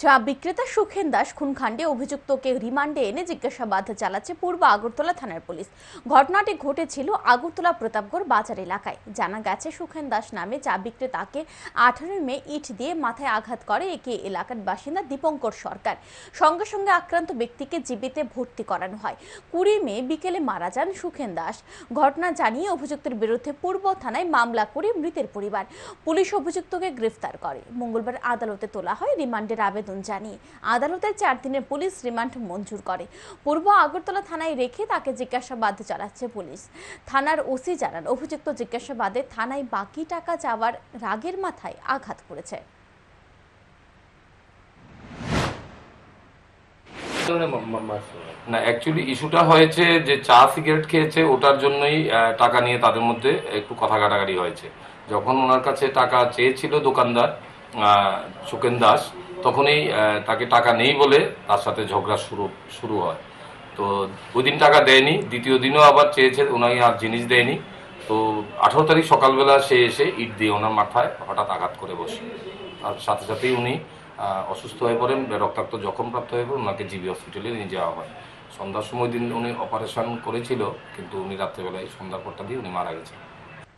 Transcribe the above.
চা বিক্রেতা সুখেন দাস খুনকাণ্ডে অভিযুক্তকে রিমান্ডে এনে জিজ্ঞাসাবাদ চালাচ্ছে পূর্ব আগরতলা থানার পুলিশ। ঘটনাটি ঘটেছিল আগরতলা প্রতাপগড় বাজার এলাকায়। জানা গেছে, সুখেন দাস নামে চা বিক্রেতাকে আঠারোই মে ইট দিয়ে মাথায় আঘাত করে একে এলাকার বাসিন্দা দীপঙ্কর সরকার। সঙ্গে সঙ্গে আক্রান্ত ব্যক্তিকে জীবিতে ভর্তি করানো হয়। কুড়ি মে বিকেলে মারা যান সুখেন দাস। ঘটনা জানিয়ে অভিযুক্তের বিরুদ্ধে পূর্ব থানায় মামলা করে মৃতের পরিবার। পুলিশ অভিযুক্তকে গ্রেফতার করে। মঙ্গলবার আদালতে তোলা হয়, রিমান্ডের আবেদন জানিয়ে আদালতের চার দিনের পুলিশ রিমান্ড মঞ্জুর করে। পূর্ব আগরতলা থানায় রেখে তাকে জিজ্ঞাসাবাদ চালাচ্ছে পুলিশ। থানার ওসি জানান, অভিযুক্ত জিজ্ঞাসাবাদে থানায় বাকি টাকা চাওয়ার রাগের মাথায় আঘাত করেছে। না অ্যাকচুয়ালি ইস্যুটা হয়েছে যে চা সিগারেট খেয়েছে, ওটার জন্যই টাকা নিয়ে তাদের মধ্যে একটু কথা কাটাকাটি হয়েছে। যখন ওনার কাছে টাকা চেয়েছিল দোকানদার সুকেন দাস তখনই তাকে টাকা নেই বলে তার সাথে ঝগড়া শুরু শুরু হয়। তো ওই দিন টাকা দেয়নি, দ্বিতীয় দিনও আবার চেয়েছে ওনাকে আর জিনিস দেয়নি। তো আঠারো তারিখ সকালবেলা সে এসে ইট দিয়ে ওনার মাথায় হঠাৎ আঘাত করে বসে। তার সাথে সাথেই উনি অসুস্থ হয়ে পড়েন, রক্তাক্ত জখমপ্রাপ্ত হয়ে পড়েন, ওনাকে জিবি হসপিটালে নিয়ে যাওয়া হয়। সন্ধ্যার সময় দিন উনি অপারেশন করেছিল, কিন্তু উনি রাত্রেবেলায় সন্ধ্যার পরটা দিয়ে উনি মারা গেছেন।